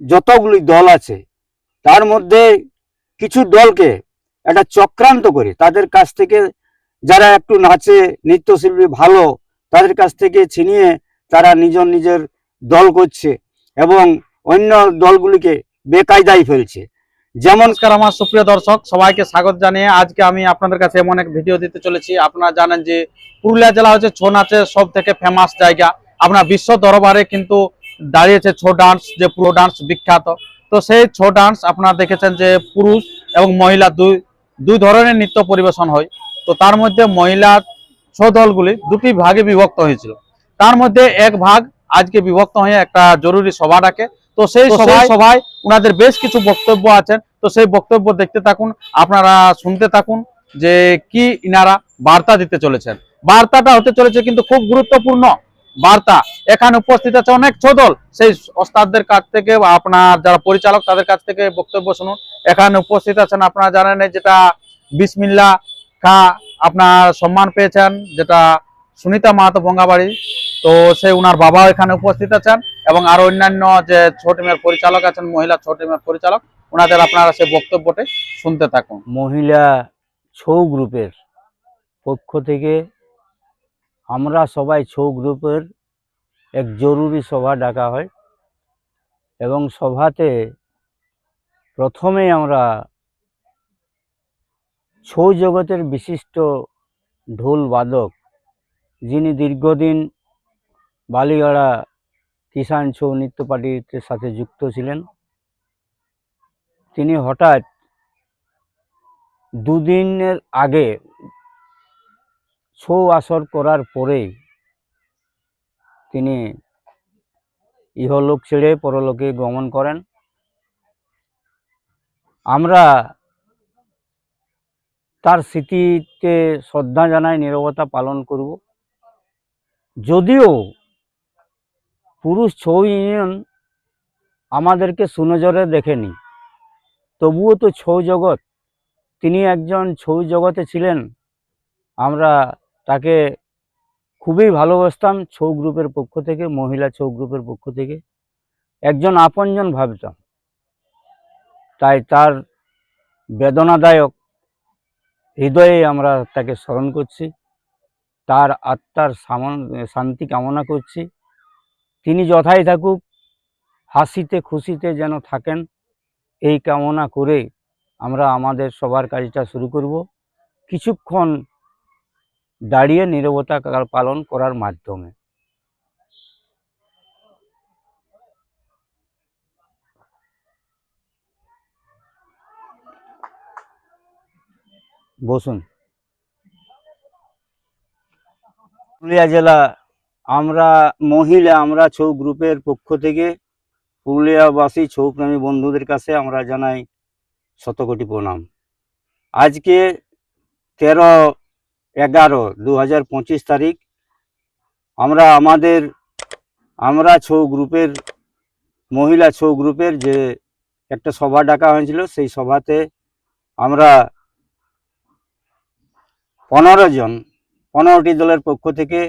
যতগুলি দল আছে, তার মধ্যে কিছু দলকে একটা চক্রান্ত করে তাদের কাছ থেকে যারা একটু নাচে, নৃত্যশিল্পী ভালো, তাদের কাছ থেকে ছিনিয়ে তারা নিজের নিজের দল করছে এবং অন্য দলগুলিকে বেকায়দায় ফেলছে। যেমন আমার সুপ্রিয় দর্শক, সবাইকে স্বাগত জানিয়ে আজকে আমি আপনাদের কাছে এমন এক ভিডিও দিতে চলেছি। আপনারা জানেন যে পুরুলিয়া জেলা হচ্ছে ছৌ নাচের সব থেকে ফেমাস জায়গা। আপনার বিশ্ব দরবারে কিন্তু দাঁড়িয়েছে ছৌ ডান্স যে পুরো ডান্স বিখ্যাত। তো সেই ছৌ ডান্স আপনারা দেখেছেন যে পুরুষ এবং মহিলা দুই দুই ধরনের নৃত্য পরিবেশন হয়। তো তার মধ্যে মহিলা ছৌ দলগুলি দুটি ভাগে বিভক্ত হয়েছিল। তার মধ্যে এক ভাগ আজকে বিভক্ত হয়ে একটা জরুরি সভা ডাকে। তো সেই সভায় সভায় ওনাদের বেশ কিছু বক্তব্য আছেন। তো সেই বক্তব্য দেখতে থাকুন আপনারা শুনতে থাকুন যে কি ইনারা বার্তা দিতে চলেছেন। বার্তাটা হতে চলেছে কিন্তু খুব গুরুত্বপূর্ণ। বার্তা। এখানে উপস্থিত আছে অনেক ছোদল। সেই ওস্তাদদের কাছ থেকে আপনার যারা পরিচালক, তাদের কাছ থেকে বক্তব্য শুনুন। এখানে উপস্থিত আছেন আপনারা জানেন যেটা বিসমিল্লা খা আপনার সম্মান পেয়েছেন, যেটা সুনিতা মাহাতো ভঙ্গাবাড়ি। তো সেই উনার বাবাও এখানে উপস্থিত আছেন এবং আরও অন্যান্য যে ছোট টিমের পরিচালক আছেন, মহিলা ছোট টিমের পরিচালক ওনাদের আপনারা সেই বক্তব্যটি শুনতে থাকুন। মহিলা ছৌ গ্রুপের পক্ষ থেকে আমরা সবাই ছৌ গ্রুপের এক জরুরি সভা ডাকা হয় এবং সভাতে প্রথমেই আমরা ছৌ জগতের বিশিষ্ট ঢোল বাদক, যিনি দীর্ঘদিন বালিগাড়া কিষাণ ছৌ নৃত্য পার্টির সাথে যুক্ত ছিলেন। তিনি হঠাৎ দুদিনের আগে ছৌ আসর করার পরেই তিনি ইহলোক ছেড়ে পরলোকে গমন করেন। আমরা তার স্মৃতিতে শ্রদ্ধা জানায় নীরবতা পালন করব। যদিও পুরুষ ছৌ ইউনিয়ন আমাদেরকে সুনজরে দেখেনি, তবুও তো ছৌ জগৎ। তিনি একজন ছৌ জগতে ছিলেন। আমরা তাকে খুবই ভালোবাসতাম ছৌ গ্রুপের পক্ষ থেকে, মহিলা ছৌ গ্রুপের পক্ষ থেকে। একজন আপনজন ভাবতাম। তাই তার বেদনাদায়ক হৃদয়ে আমরা তাকে স্মরণ করছি। তার আত্মার শান্তি কামনা করছি। তিনি যথাই থাকুক, হাসিতে খুশিতে যেন থাকেন, এই কামনা করে আমরা আমাদের সবার কাজটা শুরু করব। কিছুক্ষণ দাঁড়িয়ে নীরবতা পালন করার মাধ্যমে। বসুন। পুরুলিয়া জেলা, আমরা মহিলা, আমরা ছৌ গ্রুপের পক্ষ থেকে পুরুলিয়াবাসী ছৌ প্রেমী বন্ধুদের কাছে আমরা জানাই শতকোটি প্রণাম। আজকে তেরো এগারো দু পঁচিশ তারিখ। আমরা আমাদের, আমরা ছৌ গ্রুপের, মহিলা ছৌ গ্রুপের যে একটা সভা ডাকা হয়েছিল, সেই সভাতে আমরা পনেরো জন, পনেরোটি দলের পক্ষ থেকে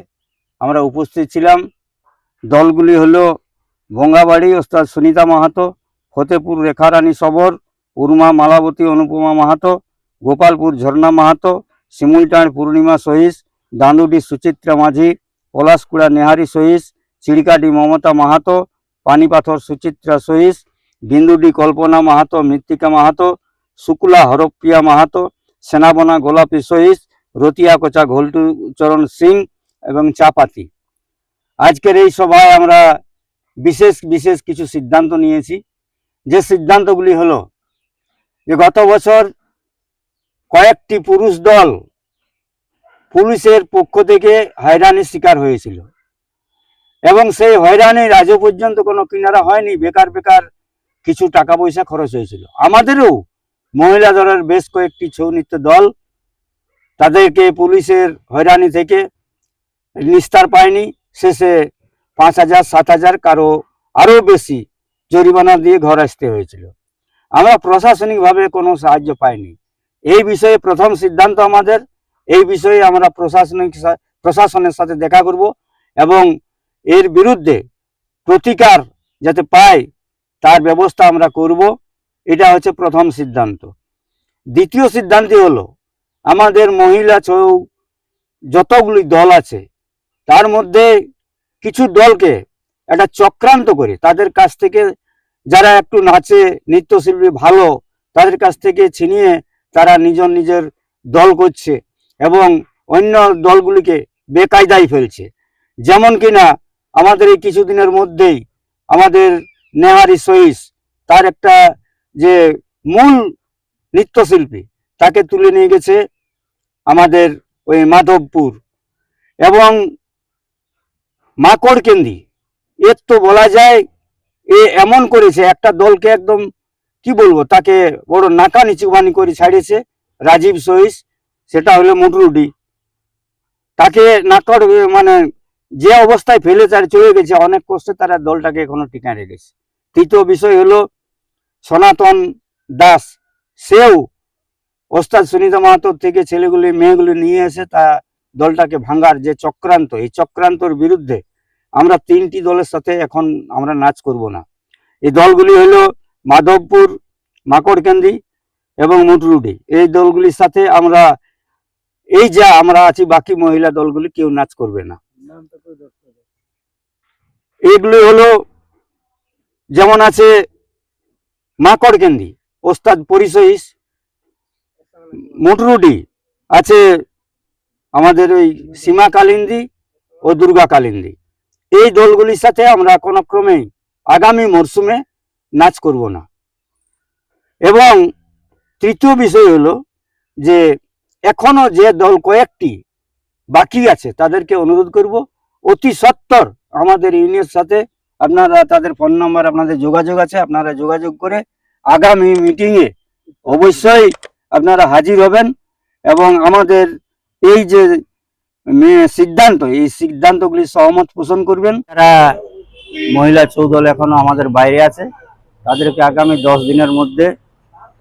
আমরা উপস্থিত ছিলাম। দলগুলি হলো ভঙ্গাবাড়ি ওস্তাদ সুনিতা মাহাতো, ফতেপুর রেখারানী সবর, উর্মা মালাবতী, অনুপমা মাহাতো, গোপালপুর ঝর্ণা মাহাতো শিমুলটাঁড় পূর্ণিমা সহিস দাঁদুডি সুচিত্রা মাঝি, পলাশকুড়া নেহারি সহিস চিড়িকাডি মমতা মাহাতো, পানিপাথর সুচিত্রা সহিস, বিন্দুডি কল্পনা মাহাতো, মৃত্তিকা মাহাতো, শুক্লা হরপ্রিয়া মাহাতো, সেনাবনা গোলাপি সহিস, রতিয়া ঘোলটু চরণ সিং এবং চাপাতি। আজকের এই সভায় আমরা বিশেষ বিশেষ কিছু সিদ্ধান্ত নিয়েছি। যে সিদ্ধান্তগুলি হলো যে গত বছর কয়েকটি পুরুষ দল পুলিশের পক্ষ থেকে হয়রানির শিকার হয়েছিল। এবং সেই হয়রানির আজও পর্যন্ত কোনো কিনারা হয়নি, বেকার বেকার কিছু টাকা পয়সা খরচ হয়েছিল। আমাদেরও মহিলা দলের বেশ কয়েকটি ছৌ নৃত্য দল তাদেরকে পুলিশের হয়রানি থেকে নিস্তার পায়নি। শেষে পাঁচ হাজার, সাত হাজার কারও আরও বেশি জরিমানা দিয়ে ঘর আসতে হয়েছিল। আমরা প্রশাসনিকভাবে কোনো সাহায্য পাইনি। এই বিষয়ে প্রথম সিদ্ধান্ত আমাদের। এই বিষয়ে আমরা প্রশাসনিক প্রশাসনের সাথে দেখা করব এবং এর বিরুদ্ধে প্রতিকার যাতে পায় তার ব্যবস্থা আমরা করব। এটা হচ্ছে প্রথম সিদ্ধান্ত। দ্বিতীয় সিদ্ধান্ত হলো, আমাদের মহিলা ছৌ যতগুলি দল আছে, তার মধ্যে কিছু দলকে একটা চক্রান্ত করে, তাদের কাছ থেকে যারা একটু নাচে, নৃত্যশিল্পী ভালো, তাদের কাছ থেকে ছিনিয়ে তারা নিজের নিজের দল করছে এবং অন্য দলগুলিকে বেকায়দায় ফেলছে। যেমন কিনা আমাদের এই কিছুদিনের মধ্যেই আমাদের নেহারি সহিস তার একটা যে মূল নৃত্যশিল্পী, তাকে তুলে নিয়ে গেছে আমাদের ওই মাধবপুর। এবং মাকড় মাকড়কেন্দি, এর তো বলা যায় এ এমন করেছে, একটা দলকে একদম কি বলব, তাকে বড় নাকা নিচুবানি করে ছাড়িয়েছে রাজীব সহিস সেটা হলো মুটরুডি। তাকে নাকড় মানে যে অবস্থায় ফেলে তার চলে গেছে, অনেক কষ্টে তারা দলটাকে এখনও টিকা রেখেছে। তৃতীয় বিষয় হলো সনাতন দাস। সেও ওস্তাদ সুনীতা মাহাতোর থেকে ছেলেগুলি, মেয়েগুলি নিয়ে এসে তা দলটাকে ভাঙার যে চক্রান্ত, এই চক্রান্তর বিরুদ্ধে আমরা তিনটি দলের সাথে এখন আমরা নাচ করব না। এই দলগুলি হলো মাধবপুর, মাকড়কেন্দি এবং মুটরুডি। এই দলগুলির সাথে আমরা, এই যা আমরা আছি বাকি মহিলা দলগুলি কেউ নাচ করবে না। এগুলি হলো, যেমন আছে মাকড়কেন্দি, ওস্তাদ পরিচয়িস মুটরুডি, আছে আমাদের ওই সীমা কালিন্দি ও দুর্গা কালিন্দি। এই দলগুলির সাথে আমরা কোনো ক্রমেই আগামী মরশুমে নাচ করব না। এবং তৃতীয় বিষয় হলো যে এখনও যে দল কয়েকটি বাকি আছে, তাদেরকে অনুরোধ করব, অতি সত্বর আমাদের ইউনিয়নের সাথে আপনারা তাদের ফোন নাম্বার, আপনাদের যোগাযোগ আছে, আপনারা যোগাযোগ করে আগামী মিটিংয়ে অবশ্যই আপনারা হাজির হবেন এবং আমাদের এই যে সিদ্ধান্ত, এই সিদ্ধান্তগুলি সহমত পোষণ করবেন। যারা মহিলা চৌদল এখনও আমাদের বাইরে আছে। তাদেরকে আগামী দশ দিনের মধ্যে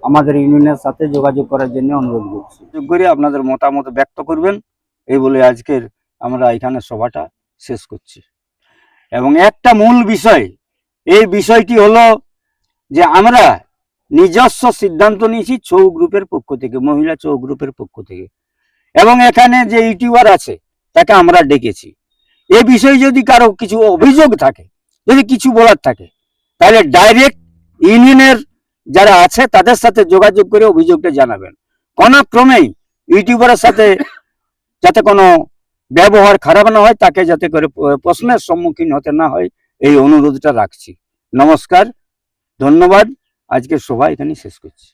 আমাদের ইউনিয়নের সাথে যোগাযোগ করার জন্য অনুরোধ করছি। করে আপনাদের মতামত ব্যক্ত করবেন, এই বলে আজকের আমরা এখানে সভাটা শেষ করছি। এবং একটা মূল বিষয়, এই বিষয়টি হলো যে আমরা নিজস্ব সিদ্ধান্ত নিয়েছি ছৌ গ্রুপের পক্ষ থেকে, মহিলা ছৌ গ্রুপের পক্ষ থেকে। এবং এখানে যে ইউটিউবার আছে, তাকে আমরা ডেকেছি। এ বিষয়ে যদি কারও কিছু অভিযোগ থাকে, যদি কিছু বলার থাকে, তাহলে ডাইরেক্ট ইউনিয়নের যারা আছে, তাদের সাথে যোগাযোগ করে অভিযোগটা জানাবেন। কোনো ক্রমেই ইউটিউবারের সাথে যাতে কোনো ব্যবহার খারাপ না হয়, তাকে যাতে করে প্রশ্নের সম্মুখীন হতে না হয়, এই অনুরোধটা রাখছি। নমস্কার, ধন্যবাদ। আজকে সভা এখানে শেষ করছি।